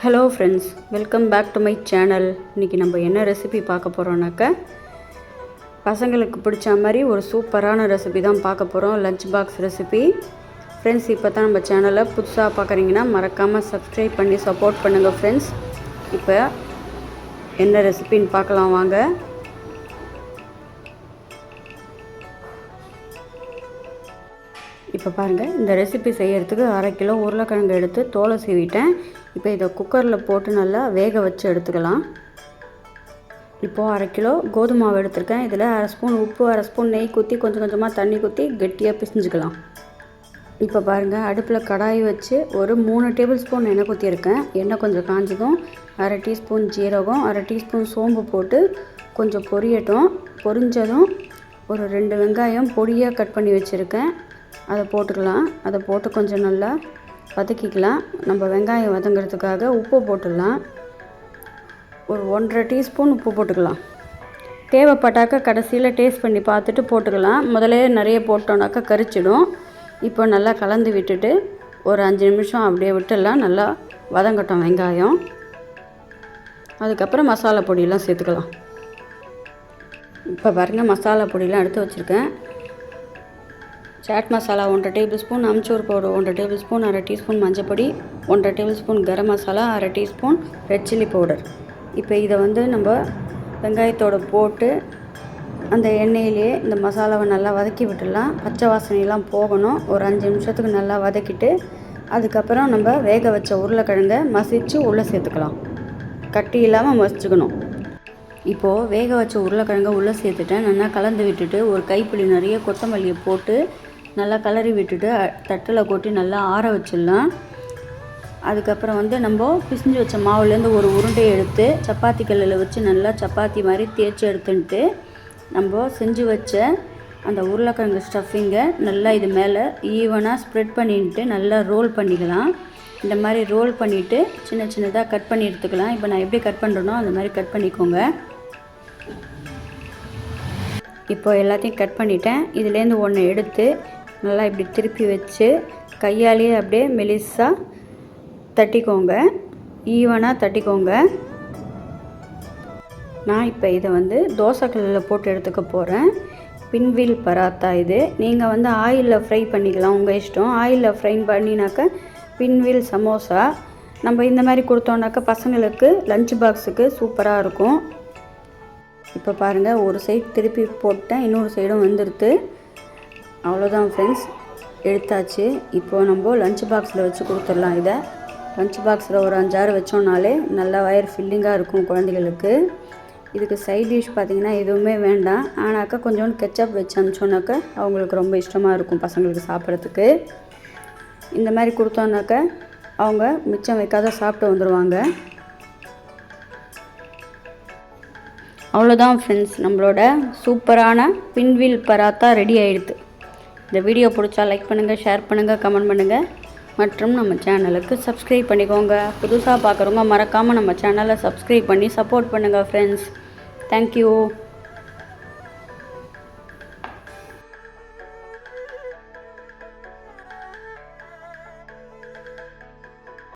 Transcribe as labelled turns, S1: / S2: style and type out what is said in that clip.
S1: Hello friends welcome back to my channel இன்றைக்கி நம்ம என்ன ரெசிபி பார்க்க போகிறோம்னாக்க பசங்களுக்கு பிடிச்ச மாதிரி ஒரு சூப்பரான ரெசிபி தான் பார்க்க போகிறோம் லஞ்ச் பாக்ஸ் ரெசிபி ஃப்ரெண்ட்ஸ் இப்போ தான் நம்ம சேனலை புதுசாக பார்க்குறீங்கன்னா மறக்காமல் சப்ஸ்கிரைப் பண்ணி சப்போர்ட் பண்ணுங்கள் ஃப்ரெண்ட்ஸ் இப்போ என்ன ரெசிபின்னு பார்க்கலாம் வாங்க. இப்போ பாருங்கள் இந்த ரெசிபி செய்கிறதுக்கு அரை கிலோ உருளைக்கிழங்கு எடுத்து தோலை சீவிட்டேன். இப்போ இதை குக்கரில் போட்டு நல்லா வேக வச்சு எடுத்துக்கலாம். இப்போது அரை கிலோ கோதுமை மாவு எடுத்திருக்கேன். இதில் அரை ஸ்பூன் உப்பு அரை ஸ்பூன் நெய் குத்தி கொஞ்சம் கொஞ்சமாக தண்ணி குத்தி கெட்டியாக பிசைஞ்சுக்கலாம். இப்போ பாருங்கள் அடுப்பில் கடாய் வச்சு ஒரு மூணு டேபிள் ஸ்பூன் எண்ணெய் குத்தியிருக்கேன். எண்ணெய் கொஞ்சம் காஞ்சதும் அரை டீஸ்பூன் ஜீரகம் அரை டீஸ்பூன் சோம்பு போட்டு கொஞ்சம் பொரியட்டும். பொரிஞ்சதும் ஒரு ரெண்டு வெங்காயம் பொடியாக கட் பண்ணி வச்சுருக்கேன். அதை போட்டுக்கலாம். அதை போட்டு கொஞ்சம் நல்லா வதக்கிக்கலாம். நம்ம வெங்காயம் வதங்கிறதுக்காக உப்பு போட்டுடலாம். ஒரு ஒன்றரை டீஸ்பூன் உப்பு போட்டுக்கலாம். தேவைப்பட்டாக்கா கடைசியில் டேஸ்ட் பண்ணி பார்த்துட்டு போட்டுக்கலாம். முதலே நிறைய போட்டோன்னாக்கா கரிச்சிடும். இப்போ நல்லா கலந்து விட்டுட்டு ஒரு அஞ்சு நிமிஷம் அப்படியே விட்டுடலாம். நல்லா வதங்கட்டும் வெங்காயம். அதுக்கப்புறம் மசாலா பொடியெல்லாம் சேர்த்துக்கலாம். இப்போ பாருங்கள் மசாலா பொடியெலாம் எடுத்து வச்சுருக்கேன். சாட் மசாலா ஒன்றரை டேபிள் ஸ்பூன் அம்ச்சூர் பவுடர் ஒன்றரை டேபிள் ஸ்பூன் அரை டீஸ்பூன் மஞ்சப்பொடி ஒன்றரை டேபிள் ஸ்பூன் கரம் மசாலா அரை டீஸ்பூன் ரெட் சில்லி பவுடர் இப்போ இதை வந்து நம்ம வெங்காயத்தோடு போட்டு அந்த எண்ணெயிலேயே இந்த மசாலாவை நல்லா வதக்கி விட்டுடலாம். பச்சை வாசனையெல்லாம் போகணும். ஒரு அஞ்சு நிமிஷத்துக்கு நல்லா வதக்கிட்டு அதுக்கப்புறம் நம்ம வேக வச்ச உருளைக்கிழங்க மசித்து உள்ளே சேர்த்துக்கலாம். கட்டி இல்லாமல் மசிச்சுக்கணும். இப்போது வேக வச்ச உருளைக்கிழங்க உள்ளே சேர்த்துட்டேன். நல்லா கலந்து விட்டுட்டு ஒரு கைப்பிடி நிறைய கொத்தமல்லியை போட்டு நல்லா கலரி விட்டுட்டு தட்டில் கொட்டி நல்லா ஆற வச்சிடலாம். அதுக்கப்புறம் வந்து நம்ம பிசிஞ்சு வச்ச மாவுலேருந்து ஒரு உருண்டையை எடுத்து சப்பாத்தி கல்லில் வச்சு நல்லா சப்பாத்தி மாதிரி தேய்ச்சி எடுத்துன்ட்டு நம்ம செஞ்சு வச்ச அந்த உருளைக்கிழங்கு ஸ்டஃபிங்கை நல்லா இது மேலே ஈவனாக ஸ்ப்ரெட் பண்ணிட்டு நல்லா ரோல் பண்ணிக்கலாம். இந்த மாதிரி ரோல் பண்ணிவிட்டு சின்ன சின்னதாக கட் பண்ணி எடுத்துக்கலாம். இப்போ நான் எப்படி கட் பண்ணுறேனோ அந்த மாதிரி கட் பண்ணிக்கோங்க. இப்போ எல்லாத்தையும் கட் பண்ணிட்டேன். இதுலேருந்து ஒன்று எடுத்து நல்லா இப்படி திருப்பி வச்சு கையாலேயே அப்படியே மெலிசாக தட்டிக்கோங்க. ஈவனாக தட்டிக்கோங்க. நான் இப்போ இதை வந்து தோசைக்கல்லில் போட்டு எடுத்துக்க போகிறேன் பின்வில் பராத்தா இது. நீங்கள் வந்து ஆயிலில் ஃப்ரை பண்ணிக்கலாம் உங்கள் இஷ்டம். ஆயிலில் ஃப்ரை பண்ணினாக்க பின்வில் சமோசா. நம்ம இந்த மாதிரி கொடுத்தோன்னாக்கா பசங்களுக்கு லஞ்ச் பாக்ஸுக்கு சூப்பராக இருக்கும். இப்போ பாருங்கள் ஒரு சைடு திருப்பி போட்டேன் இன்னொரு சைடும் வந்துடுது அவ்வளோதான் ஃப்ரெண்ட்ஸ் எடுத்தாச்சு. இப்போது நம்ம லஞ்ச் பாக்ஸில் வச்சு கொடுத்துடலாம் இதை. லஞ்ச் பாக்ஸில் ஒரு அஞ்சாறு வச்சோம்னாலே நல்லா வயர் ஃபில்லிங்காக இருக்கும் குழந்தைகளுக்கு. இதுக்கு சைட் டிஷ் பார்த்திங்கன்னா எதுவுமே வேண்டாம். ஆனாக்கா கொஞ்சோண்டு கெச்சப் வச்சு அனுப்பிச்சோன்னாக்கா அவங்களுக்கு ரொம்ப இஷ்டமாக இருக்கும் பசங்களுக்கு சாப்பிட்றதுக்கு. இந்த மாதிரி கொடுத்தோன்னாக்கா அவங்க மிச்சம் வைக்காத சாப்பிட்டு வந்துடுவாங்க அவ்வளோதான் ஃப்ரெண்ட்ஸ் நம்மளோட சூப்பரான பின்வில் பராத்தா ரெடி ஆகிடுது இந்த வீடியோ பிடிச்சா லைக் பண்ணுங்கள் ஷேர் பண்ணுங்கள் கமெண்ட் பண்ணுங்கள் மற்றும் நம்ம சேனலுக்கு சப்ஸ்கிரைப் பண்ணிக்கோங்க. புதுசாக பார்க்குறவங்க மறக்காமல் நம்ம சேனலை சப்ஸ்கிரைப் பண்ணி சப்போர்ட் பண்ணுங்கள் ஃப்ரெண்ட்ஸ் தேங்க்யூ